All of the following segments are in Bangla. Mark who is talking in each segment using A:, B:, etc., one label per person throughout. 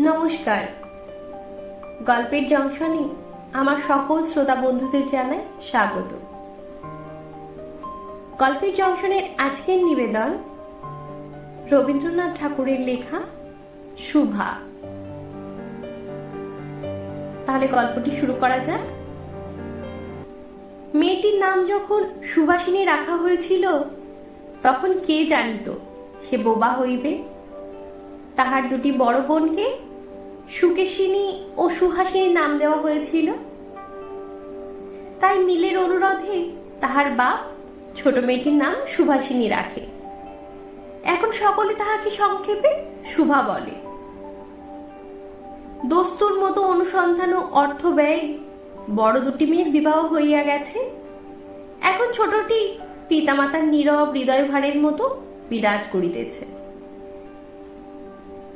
A: নমস্কার। গল্পের জংশনে আমার সকল শ্রোতা বন্ধুদের জানাই স্বাগত। গল্পের জংশনের আজকের নিবেদন রবীন্দ্রনাথ ঠাকুরের লেখা শুভা তাহলে গল্পটি শুরু করা যাক। মেয়েটির নাম যখন সুভাষিনী রাখা হয়েছিল, তখন কে জানিত? সে বোবা হইবে? তাহার দুটি বড় বোনকে সুকেশিনী ও সুহাসিনী নাম দেওয়া হয়েছিল। তাই মিলের অনুরোধে তাহার বাপ, ছোট মেয়েটির নাম সুভাষিনী রাখে। এখন সকলে তাহাকে সংক্ষেপে শুভা বলে। দস্তুর মতো অনুসন্ধান ও অর্থ ব্যয় বড় দুটি মেয়ের বিবাহ হইয়া গেছে। এখন ছোটটি পিতামাতার নীরব হৃদয় ভারের মতো বিরাজ করিতেছে।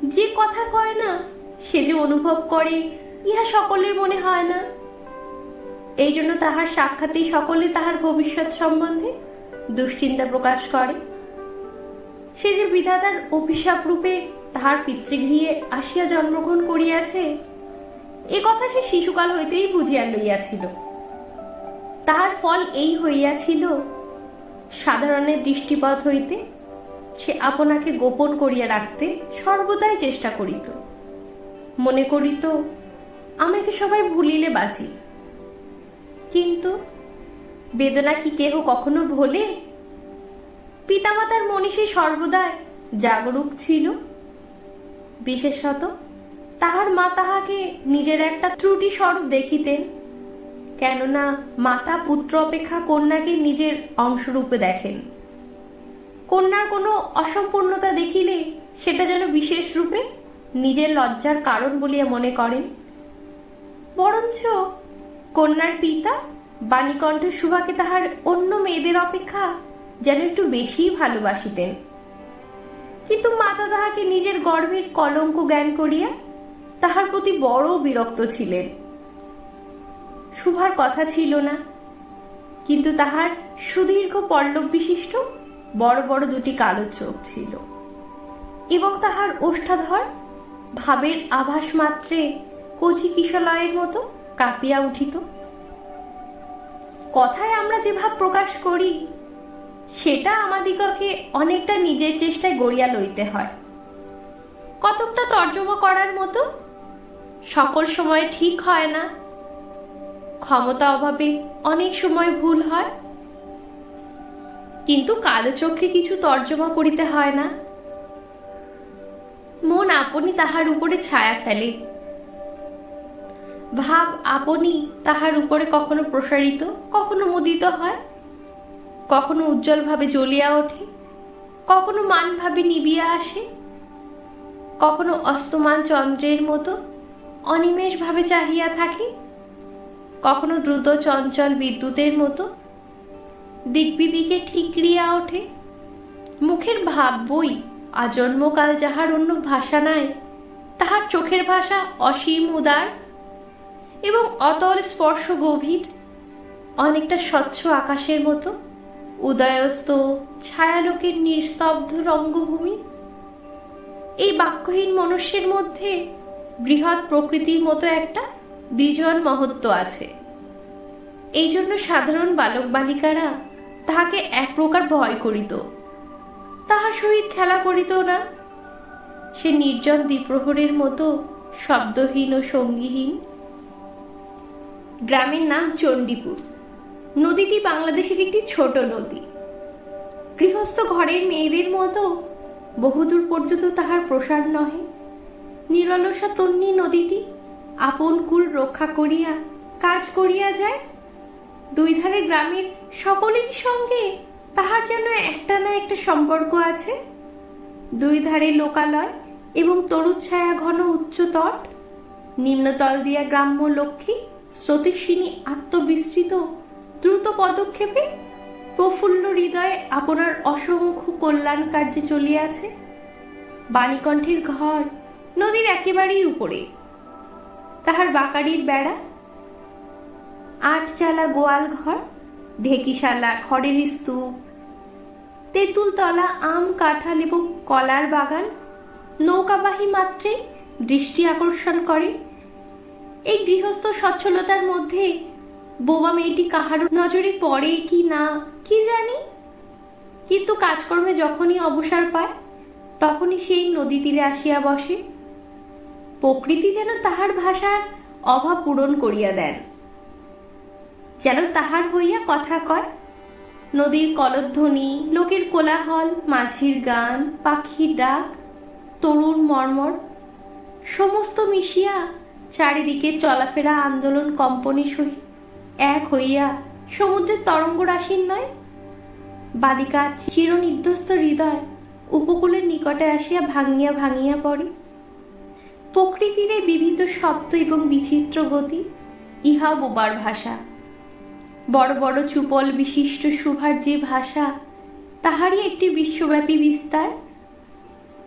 A: যে কথা কয় না সে যে অনুভব করে, ইহা সকলের মনে হয় না। এই জন্য তাহার সাক্ষাতেই সকলে তাহার ভবিষ্যৎ সম্বন্ধে দুশ্চিন্তা প্রকাশ করে। সে যে বিধাতার অভিশাপ রূপে তাহার পিতৃগৃহে আসিয়া জন্মগ্রহণ করিয়াছে, এ কথা সে শিশুকাল হইতেই বুঝিয়া লইয়াছিল। তাহার ফল এই হইয়াছিল, সাধারণের দৃষ্টিপথ হইতে সে আপনাকে গোপন করিয়া রাখতে সর্বদাই চেষ্টা করিত। মনে করিত আমাকে সবাই ভুলিলে বাঁচি কিন্তু বেদনা কি কেহ কখনো ভোলে? পিতামাতার মনে সে সর্বদাই জাগরুক ছিল। বিশেষত তাহার মা তাহাকে নিজের একটা ত্রুটি স্বরূপ দেখিতেন, কেননা মাতা পুত্র অপেক্ষা কন্যাকে নিজের অংশরূপে দেখেন। কন্যার কোনো অসম্পূর্ণতা দেখিলে সেটা যেন বিশেষ রূপে নিজের লজ্জার কারণ বলিয়া মনে করেন বরঞ্চ কন্যার পিতা, বাণীকণ্ঠ সুভাকে তাহার অন্য মেয়েদের অপেক্ষা যেন একটু বেশি ভালোবাসিতেন। কিন্তু মাতা তাহাকে নিজের গর্ভের কলঙ্ক জ্ঞান করিয়া তাহার প্রতি বড় বিরক্ত ছিলেন। শুভার কথা ছিল না, কিন্তু তাহার সুদীর্ঘ পল্লব বিশিষ্ট বড় বড় দুটি কালো চোখ ছিল এবং তাহার ওষ্ঠাধর ভাবের আভাস মাত্রে কচি কিশলয়ের মতো কাঁপিয়া উঠিত। কথায় আমরা যে ভাব প্রকাশ করি, সেটা আমাদিগকে অনেকটা নিজের চেষ্টায় গড়িয়া লইতে হয়। কতকটা তর্জমা করার মতো সকল সময় ঠিক হয় না। ক্ষমতা অভাবে অনেক সময় ভুল হয়। কিন্তু কালো চোখে কিছু তর্জমা করিতে হয় না। মন আপনি তাহার উপরে ছায়া ফেলে। ভাব আপনি তাহার উপরে কখনো প্রসারিত, কখনো মুদিত হয়? কখনো উজ্জ্বলভাবে জ্বলিয়া ওঠে? কখনো মানভাবে নিবিয়া আসে? কখনো অস্তমান চন্দ্রের মতো অনিমেষভাবে চাহিয়া থাকে? কখনো দ্রুত চঞ্চল বিদ্যুতের মতো দিকবিদিকে ঠিকরিয়া ওঠে? মুখের ভাব বই আজন্মকাল যাহার অন্য ভাষা নাই, তাহার চোখের ভাষা অসীম উদার এবং অতল স্পর্শ গভীর, অনেকটা স্বচ্ছ আকাশের মতো উদয়স্ত ছায়ালোকের নিস্তব্ধ রঙ্গভূমি। এই বাক্যহীন মনুষ্যের মধ্যে বৃহৎ প্রকৃতির মতো একটা বিজন মহত্ব আছে। এই জন্য সাধারণ বালক বালিকারা তাহাকে এক প্রকার ভয় করিত। তাহার সহিত খেলা করিত না। সে নির্জন দ্বীপ্রহরের মতো শব্দহীন ও সঙ্গীহীন। গ্রামের নাম চণ্ডীপুর। নদীটি বাংলাদেশের একটি ছোট নদী। গৃহস্থ ঘরের মেয়েদের মতো বহুদূর পর্যন্ত তাহার প্রসার নহে। নিরলসা তন্নি নদীটি আপন কুল রক্ষা করিয়া, কাজ করিয়া যায়। দুই ধারে গ্রামের সকলের সঙ্গে তাহার যেন একটা না একটা সম্পর্ক আছে। দুই ধারে লোকালয় এবং তরুচ্ছায়া ঘন উচ্চ তট, নিম্নতল দিয়া গ্রাম্য লক্ষ্মী, স্রোতিস্বিনী আত্মবিস্তৃত, দ্রুত পদক্ষেপে প্রফুল্ল হৃদয়ে আপনার অসংখ্য কল্যাণ কার্যে চলিয়াছে। বাণীকণ্ঠের ঘর নদীর একেবারেই উপরে। তাহার বাকারির বেড়া, আটচালা গোয়াল ঘর ঢেকিশালা, খড়ের স্তূপ, তেঁতুলতলা, আম, কাঁঠাল এবং কলার বাগান নৌকাবাহী মাত্রে দৃষ্টি আকর্ষণ করে। এই গৃহস্থ সচ্ছলতার মধ্যে বোবা মেয়েটি কাহারও নজরে পড়ে কি না, কি জানি? কিন্তু কাজকর্মে যখনই অবসর পায়, তখনই সেই নদী তীরে আসিয়া বসে। প্রকৃতি যেন তাহার ভাষার অভাব পূরণ করিয়া দেন। যেন তাহার হইয়া কথা কয়। নদীর কলধ্বনি, লোকের কোলাহল, মাঝির গান, পাখির ডাক, তরুণ মর্মর, সমস্ত মিশিয়া চারিদিকে চলাফেরা আন্দোলন কম্পনের সহিত এক হইয়া সমুদ্রের তরঙ্গ রাশির নয় বালিকা চিরনির্ধ্বস্ত হৃদয় উপকূলের নিকটে আসিয়া ভাঙিয়া ভাঙিয়া পড়ে। প্রকৃতির বিবিধ শব্দ এবং বিচিত্র গতি, ইহা বোবার ভাষা। বড় বড় চুপল বিশিষ্ট সুভার যে ভাষা, তাহারই একটি বিশ্বব্যাপী বিস্তার।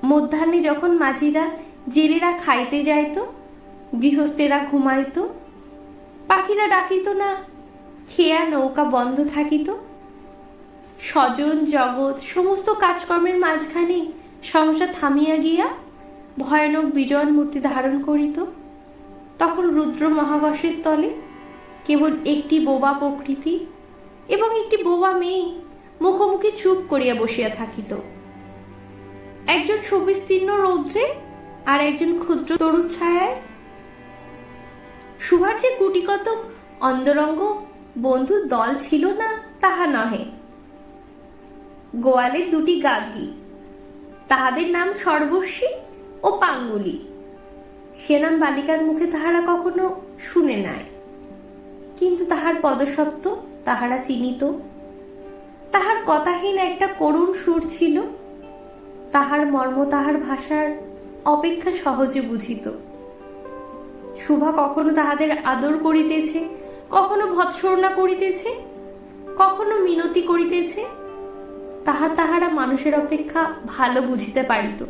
A: মধ্যাহ্নে যখন মাঝিরা জেলেরা খাইতে যাইত, গৃহস্থেরা ঘুমাইত, পাখিরা ডাকিত না, খেয়া নৌকা বন্ধ থাকিত। স্বজন, জগৎ, সমস্ত কাজকর্মের মাঝখানে সংসার থামিয়া গিয়া ভয়ানক বিজয় মূর্তি ধারণ করিত। তখন রুদ্র মহাকাশের তলে কেবল একটি বোবা প্রকৃতি এবং একটি বোবা মেয়ে মুখোমুখি চুপ করিয়া বসিয়া থাকিত। একজন সুবিস্তীর্ণ রৌদ্রে আর একজন ক্ষুদ্র তরুণ ছায়ায়। সুভার যে গুটিকত অন্দরঙ্গ বন্ধুর দল ছিল না, তাহা নহে। গোয়ালের দুটি গাভী, তাহাদের নাম সর্বস্বী ও পাঙ্গুলি। সে নাম বালিকার মুখে তাহারা কখনো শুনে নাই। কিন্তু তাহার পদশব্দ, তাহারা চিনিত। তাহার কথাহীন একটা করুণ সুর ছিল। তাহার মর্ম তাহার ভাষার অপেক্ষা সহজে বুঝিত। শুভা কখনো তাহাদের আদর করিতেছে, কখনো ভৎসরণা করিতেছে, কখনো মিনতি করিতেছে। তাহা তাহারা মানুষের অপেক্ষা ভালো বুঝিতে পারিত।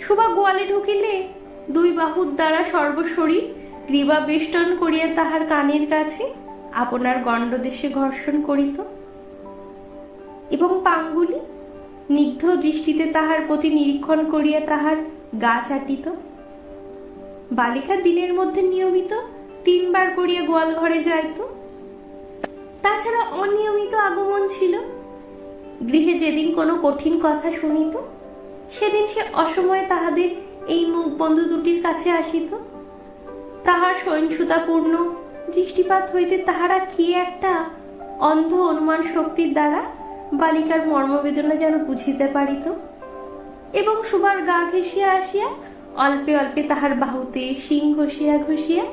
A: শুভা গোয়ালে ঢুকিলে দুই বাহুর দ্বারা সর্বশরীর গ্রীবা বেষ্টন করিয়া তাহার কানের কাছে আপনার গণ্ডদেশে ঘর্ষণ করিত। এবং পাঙ্গুলি নিগ্ধ দৃষ্টিতে তাহার প্রতি নিরীক্ষণ করিয়া তাহার গা চাটিত। বালিকা দিনের মধ্যে নিয়মিত তিনবার করিয়া গোয়াল ঘরে যাইত। তাছাড়া অনিয়মিত আগমন ছিল। গৃহে যেদিন কোনো কঠিন কথা শুনিত, সেদিন সে অসময়ে তাহাদের এই মুখ বন্ধু দুটির কাছে আসিত। তাহার সহিংসতাপূর্ণ। দৃষ্টিপাত হইতে তাহারা কি একটা অন্ধ অনুমান শক্তির দ্বারা বালিকার মর্মবেদনা যেন বুঝিতে পারিত? এবং সুমার গা ঘেঁষিয়া আসিয়া অল্পে অল্পে তাহার বাহুতে শিং ঘষিয়া ঘষিয়া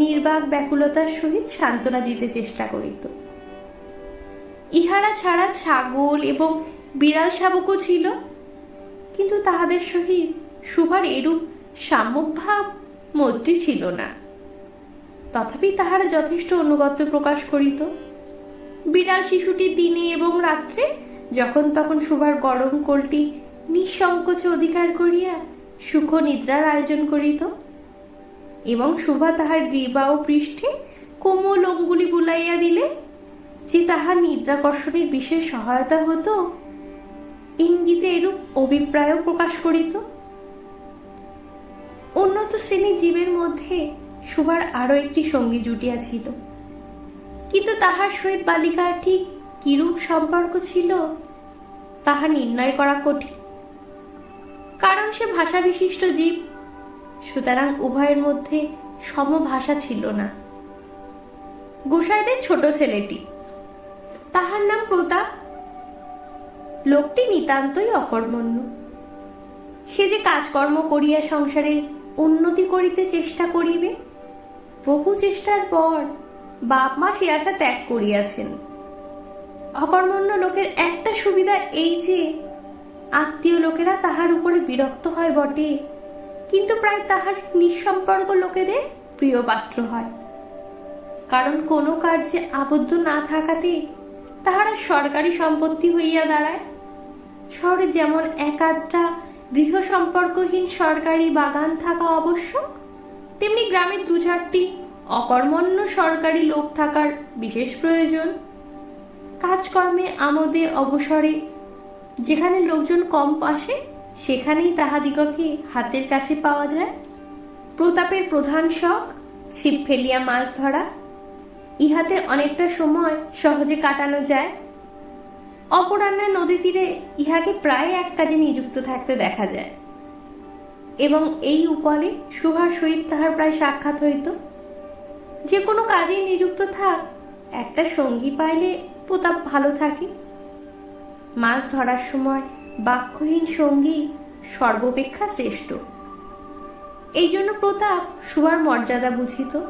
A: নির্বাক ব্যাকুলতার সহিত সান্ত্বনা দিতে চেষ্টা করিত। ইহারা ছাড়া ছাগল এবং বিড়াল শাবকও ছিল, কিন্তু তাহাদের সহিত সুভার এরূপ সাম্যক ভাব মৈত্রী ছিল না। তথাপি তাহারা যথেষ্ট অনুগত্য প্রকাশ করিত। বিড়াল শিশুটি দিনে এবং রাত্রে যখন তখন সুভার গরম কোলটি নিঃসংকোচে অধিকার করিয়া সুখ নিদ্রার আয়োজন করিত এবং শুভা তাহার গ্রীবা ও পৃষ্ঠে কোমল অঙ্গুলি বুলাইয়া দিলে যে তাহার নিদ্রাকর্ষণের বিশেষ সহায়তা হতো, ইঙ্গিতে এরূপ অভিপ্রায়ও প্রকাশ করিত। উন্নত শ্রেণির জীবের মধ্যে সুভার আরও একটি সঙ্গী জুটিয়াছিল কিন্তু তাহার সহিত বালিকার ঠিক কিরূপ সম্পর্ক ছিল, তাহা নির্ণয় করা কঠিন। কারণ সে ভাষা বিশিষ্ট জীব, সুতরাং উভয়ের মধ্যে সমভাষা ছিল না। গোসাইদের ছোট ছেলেটি, তাহার নাম প্রতাপ। লোকটি নিতান্তই অকর্মণ্য। সে যে কাজকর্ম করিয়া সংসারের উন্নতি করিতে চেষ্টা করিবে। বহু চেষ্টার পর বাপ মা সে আশা ত্যাগ করিয়াছেন। অকর্মণ্য লোকের একটা সুবিধা এই যে, আত্মীয় লোকেরা তাহার উপরে বিরক্ত হয় বটে, কিন্তু প্রায় তাহার নিঃসম্পর্ক লোকেদের প্রিয় পাত্র হয়। কারণ কোনো কার্যে আবদ্ধ না থাকাতে তাহারা সরকারি সম্পত্তি হইয়া দাঁড়ায়। শহরে যেমন একাধটা গৃহ সম্পর্কহীন সরকারি বাগান থাকা আবশ্যক। তেমনি গ্রামের দু চারটি অকর্মণ্য সরকারি লোক থাকার বিশেষ প্রয়োজন। কাজকর্মে আমোদে অবসরে যেখানে লোকজন কম আসে, সেখানেই তাহাদিগকে হাতের কাছে পাওয়া যায়। প্রতাপের প্রধান শখ, ছিপ ফেলিয়া মাছ ধরা। ইহাতে অনেকটা সময় সহজে কাটানো যায়। অপরাহ্নে নদী তীরে ইহাকে প্রায় এক কাজে নিযুক্ত থাকতে দেখা যায়। এবং এই উপলে সুভার সহিত তাহার প্রায় সাক্ষাৎ হইত। যে কোনো কাজে নিযুক্ত থাক, একটা সঙ্গী পাইলে প্রতাপ ভালো থাকে। মাছ ধরার সময় বাক্যহীন সঙ্গী সর্বাপেক্ষা শ্রেষ্ঠ। এই জন্য প্রতাপ সুভার মর্যাদা বুঝিত।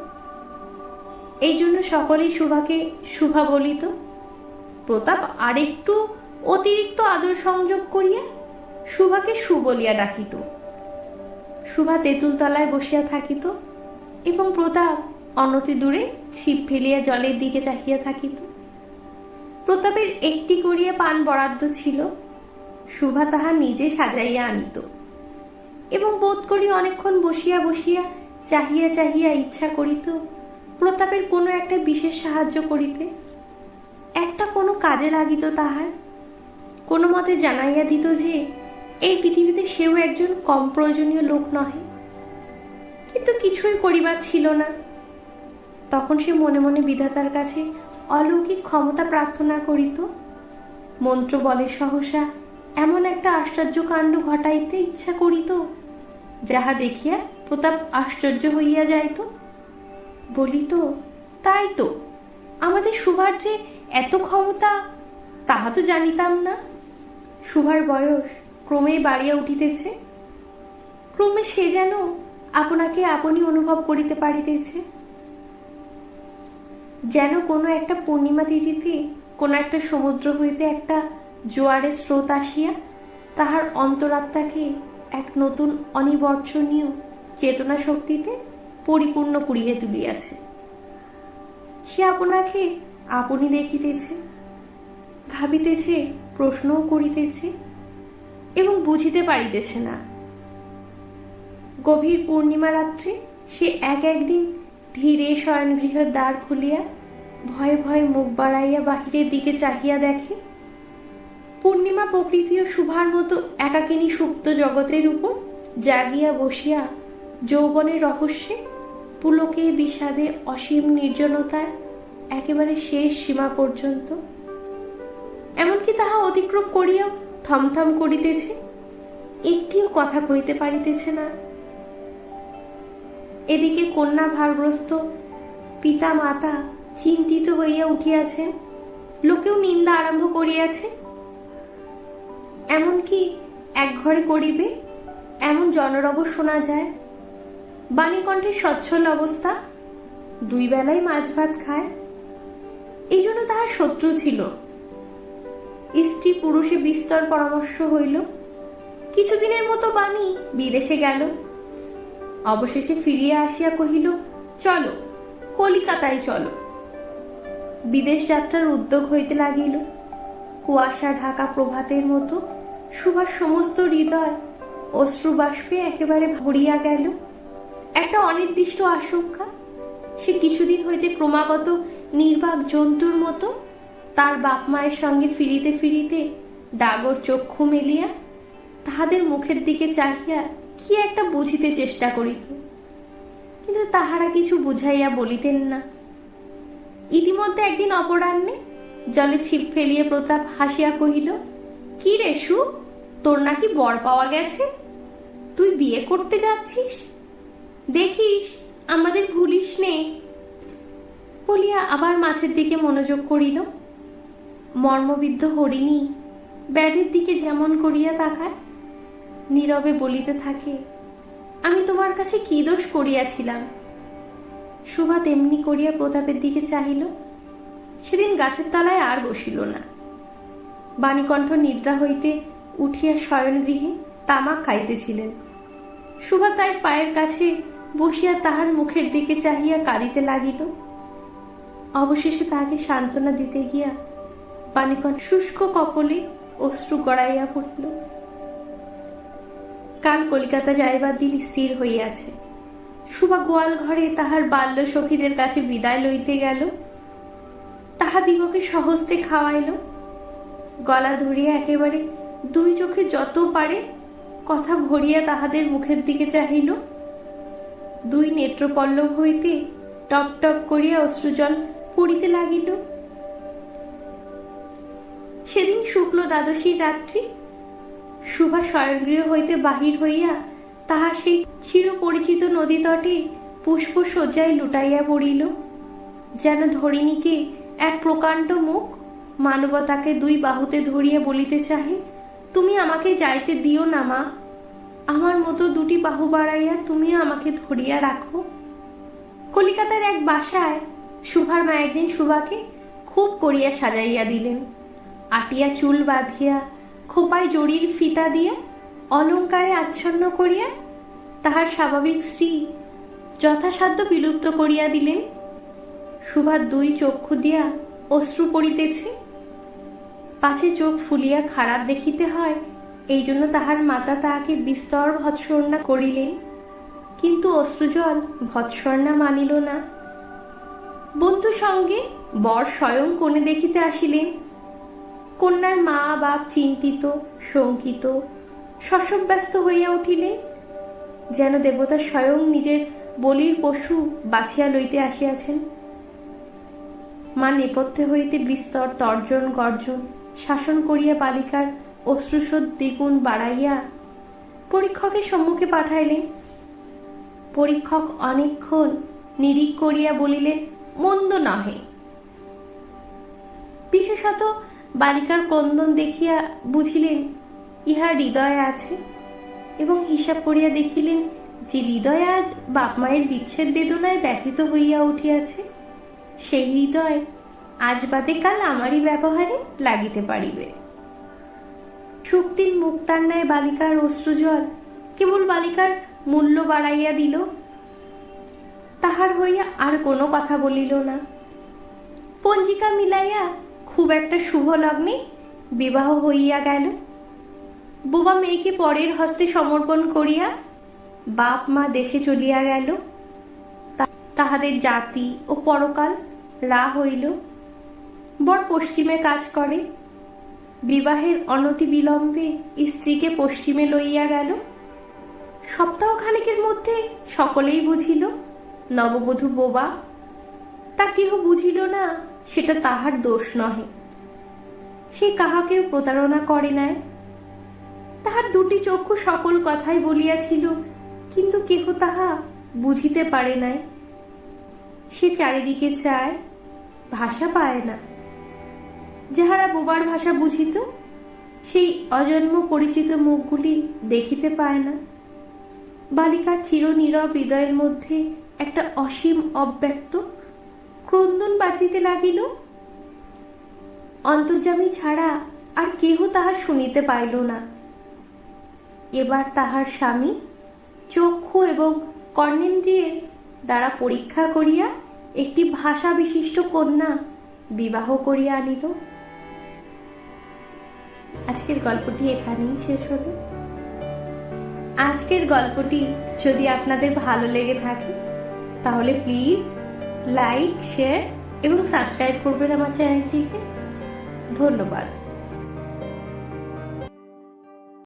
A: এই জন্য সকলেই সুভাকে শুভা বলিত। প্রতাপ আরেকটু অতিরিক্ত আদর সংযোগ করিয়া সুভাকে সু বলিয়া ডাকিত। সুভা তেঁতুল তলায় বসিয়া থাকিত এবং প্রতাপ অনতি দূরে ছিপ ফেলিয়া জলের দিকে চাহিয়া থাকিত। প্রতাপের একটি করিয়া পান বরাদ্দ ছিল, সুভা তাহা নিজে সাজাইয়া আনিত এবং বোধ করি অনেকক্ষণ বসিয়া বসিয়া চাহিয়া চাহিয়া ইচ্ছা করিত প্রতাপের কোনো একটা বিশেষ সাহায্য করিতে। একটা কোনো কাজে লাগিত তাহার। কোনো মতে জানাইয়া দিত যে, এই পৃথিবীতে সেও একজন কম প্রয়োজনীয় লোক নহে। কিন্তু কিছুই করিবার ছিল না। তখন সে মনে মনে বিধাতার কাছে অলৌকিক ক্ষমতা প্রার্থনা করিত। মন্ত্র বলে সহসা, এমন একটা আশ্চর্য কাণ্ড ঘটাইতে ইচ্ছা করিত, যাহা দেখিয়া প্রতাপ আশ্চর্য হইয়া যাইত। বলিত, তাই তো, আমাদের সুভার যে এত ক্ষমতা? তাহা তো জানিতাম না। সুভার বয়স ক্রমেই বাড়িয়া উঠিতেছে। ক্রমে সে যেন আপনাকে আপনি অনুভব করিতে পারিতেছে। যেন কোনো একটা পূর্ণিমা তিথিতে, কোনো একটা সমুদ্র হইতে একটা জোয়ারের স্রোত আসিয়া তাহার অন্তরাত্মাকে এক নতুন অনিবর্চনীয় চেতনা শক্তিতে পরিপূর্ণ করিয়া তুলিয়াছে। সে আপনাকে আপনি দেখিতেছে, ভাবিতেছে, প্রশ্নও করিতেছে এবং বুঝিতে পারিতেছে না। গভীর পূর্ণিমা রাত্রে সে এক একদিন ধীরে শয়নগৃহের দ্বার খুলিয়া ভয়ে ভয়ে মুখ বাড়াইয়া বাহিরের দিকে চাহিয়া দেখে, পূর্ণিমা প্রকৃতি ও শুভার মতো একাকিনী সুপ্ত জগতের উপর জাগিয়া বসিয়া যৌবনের রহস্যে পুলকে বিষাদে অসীম নির্জনতায় একেবারে শেষ সীমা পর্যন্ত। এমনকি তাহা অতিক্রম করিয়াও থমথম করিতেছে, একটিও কথা কইতে পারিতেছে না। এদিকে কন্যা ভারগ্রস্ত পিতা মাতা চিন্তিত হইয়া উঠিয়াছেন, লোকেও নিন্দা আরম্ভ করিয়াছে। এমনকি এক ঘরে করিবে, এমন জনরব শোনা যায় বাণীকণ্ঠের সচ্ছল অবস্থা, দুই বেলায় মাছ ভাত খায়। এই জন্য তাহার শত্রু ছিল। স্ত্রী পুরুষে বিস্তর পরামর্শ হইল, কিছুদিনের মতো বাণী বিদেশে গেল। অবশেষে ফিরিয়া আসিয়া কহিল, চলো, কলিকাতায় চলো। বিদেশ যাত্রার উদ্যোগ হইতে লাগিল। কুয়াশা ঢাকা প্রভাতের মতো সুভাষ সমস্ত হৃদয় অশ্রুবাষ্পে একেবারে ভরিয়া গেল। একটা অনির্দিষ্ট আশঙ্কা, সে কিছুদিন হইতে ক্রমাগত নির্বাক জন্তুর মতো তার বাপ মায়ের সঙ্গে ফিরিতে ফিরিতে ডাগর চক্ষু মেলিয়া তাহাদের মুখের দিকে চাহিয়া কি একটা বুঝিতে চেষ্টা করিত। কিন্তু তাহারা কিছু বুঝাইয়া বলিতেন না। ইতিমধ্যে একদিন অপরাহ্নে জলে ছিপ ফেলিয়া প্রতাপ হাসিয়া কহিল, কি রে সু, তোর নাকি বর পাওয়া গেছে? তুই বিয়ে করতে যাচ্ছিস? দেখিস, আমাদের ভুলিস নে। বলিয়া আবার মাছের দিকে মনোযোগ করিল। মর্মবিদ্ধ হরিণী ব্যাধের দিকে যেমন করিয়া তাকায়, নীরবে বলিতে থাকে, আমি তোমার কাছে কি দোষ করিয়াছিলাম? সুভা তেমনি করিয়া প্রতাপের দিকে চাহিল। সেদিন গাছের তলায় আর বসিল না। বাণীকণ্ঠ নিদ্রা হইতে উঠিয়া শয়নগৃহে তামাক খাইতেছিলেন। সুভা তাই পায়ের কাছে বসিয়া তাহার মুখের দিকে চাহিয়া কাঁদিতে লাগিল। অবশেষে তাহাকে সান্ত্বনা দিতে গিয়া বাণীকণ্ঠ শুষ্ক কপলে অশ্রু গড়াইয়া পড়িল। কাল কলিকাতা যাইবার দিন স্থির হইয়াছে। সুভা গোয়াল ঘরে তাহার বাল্য সখীদের কাছে বিদায় লইতে গেল। তাহাদিগকে সহস্তে খাওয়াইল। গলা ধরিয়া একেবারে দুই চোখে যত পারে কথা ভরিয়া তাহাদের মুখের দিকে চাহিল। দুই নেত্রপল্লব হইতে টপ টপ করিয়া অশ্রুজল পড়িতে লাগিল। সেদিন শুক্ল দ্বাদশীর রাত্রি, সুভা স্বয়ংগৃহ হইতে বাহির হইয়া তাহা সেই চিরপরিচিত নদী তটে পুষ্প সজ্জায় লুটাইয়া পড়িল, যেন ধরিণীকে এক প্রকাণ্ড মুখ মানবতাকে দুই বাহুতে ধরিয়া বলিতে চাহে, তুমি আমাকে যাইতে দিও না মা, আমার মতো দুটি বাহু বাড়াইয়া তুমিও আমাকে ধরিয়া রাখো। কলিকাতার এক বাসায় সুভার মা একদিন সুভাকে খুব করিয়া সাজাইয়া দিলেন। আটিয়া চুল বাঁধিয়া, খোপায় জড়ির ফিতা দিয়া, অলঙ্কারে আচ্ছন্ন করিয়া তাহার স্বাভাবিক স্ত্রী যথাসাধ্য বিলুপ্ত করিয়া দিলেন। সুভার দুই চক্ষু দিয়া অশ্রু পড়িতেছে। পাছে চোখ ফুলিয়া খারাপ দেখিতে হয়, এই জন্য তাহার মাতা তাহাকে বিস্তর ভৎসর্ণা করিলেন। কিন্তু অশ্রুজল ভৎসর্ণা মানিল না। বন্ধু সঙ্গে বর স্বয়ং কোণে দেখিতে আসিলেন। কন্যার মা বাপ চিন্তিত, শঙ্কিত, শশব্যস্ত হইয়া উঠিলেন। যেন দেবতা স্বয়ং নিজের বলির পশু বাছিয়া লইতে আসিয়াছেন। মা নেপথ্যে হইতে বিস্তর তর্জন গর্জন শাসন করিয়া বালিকার অশ্রুসোধ দ্বিগুণ বাড়াইয়া পরীক্ষকের সম্মুখে পাঠাইলেন। পরীক্ষক অনেকক্ষণ নিরিখ করিয়া বলিলেন মন্দ নহে। বিশেষত বালিকার কন্দন দেখিয়া বুঝিলেন, ইহা হৃদয়ে আছে এবং হিসাব করিয়া দেখিলেন যে হৃদয় আজ বাপ মায়ের বিচ্ছেদ বেদনায় ব্যথিত হইয়া উঠিয়াছে। সেই হৃদয় আজ বাদে কাল আমারই ব্যবহারে লাগিতে পারিবে। শুক্তির মুক্তার ন্যায় বালিকার অশ্রুজল কেবল বালিকার মূল্য বাড়াইয়া দিল তাহার হইয়া আর কোনো কথা বলিল না। পঞ্জিকা মিলাইয়া খুব একটা শুভ লগ্নে বিবাহ হইয়া গেল। বোবা মেয়েকে পরের হস্তে সমর্পণ করিয়া বাপ মা দেশে চলিয়া গেল। তাহাদের জাতি ও পরকাল রা হইল। বর পশ্চিমে কাজ করে। বিবাহের অনতি বিলম্বে স্ত্রীকে পশ্চিমে লইয়া গেল। সপ্তাহখানেকের মধ্যে সকলেই বুঝিল নববধূ বোবা, তা কেহ বুঝিল না, সেটা তাহার দোষ নহে। সে কাহাকেও প্রতারণা করে নাই। তাহার দুটি চক্ষু সকল কথাই বলিয়াছিল, কিন্তু কেহ তাহা বুঝিতে পারে নাই। সে চারিদিকে চায়, ভাষা পায় না। যাহারা বোবার ভাষা বুঝিত, সেই অজন্ম পরিচিত মুখগুলি দেখিতে পায় না। বালিকার চির নীরব হৃদয়ের মধ্যে একটা অসীম অব্যক্ত ক্রন্দন বাজিতে লাগিল। অন্তর্যামী ছাড়া আর কেহ তাহা শুনিতে পাইল না। এবার তাহার স্বামী চক্ষু এবং কর্ণেন্দ্রিয়ের দ্বারা পরীক্ষা করিয়া একটি ভাষা বিশিষ্ট কন্যা বিবাহ করিয়া আনিল। আজকের গল্পটি এখানেই শেষ হলো। আজকের গল্পটি যদি আপনাদের ভালো লেগে থাকে তাহলে প্লিজ লাইক শেয়ার এবং সাবস্ক্রাইব করবেন আমার চ্যানেলটিকে ধন্যবাদ।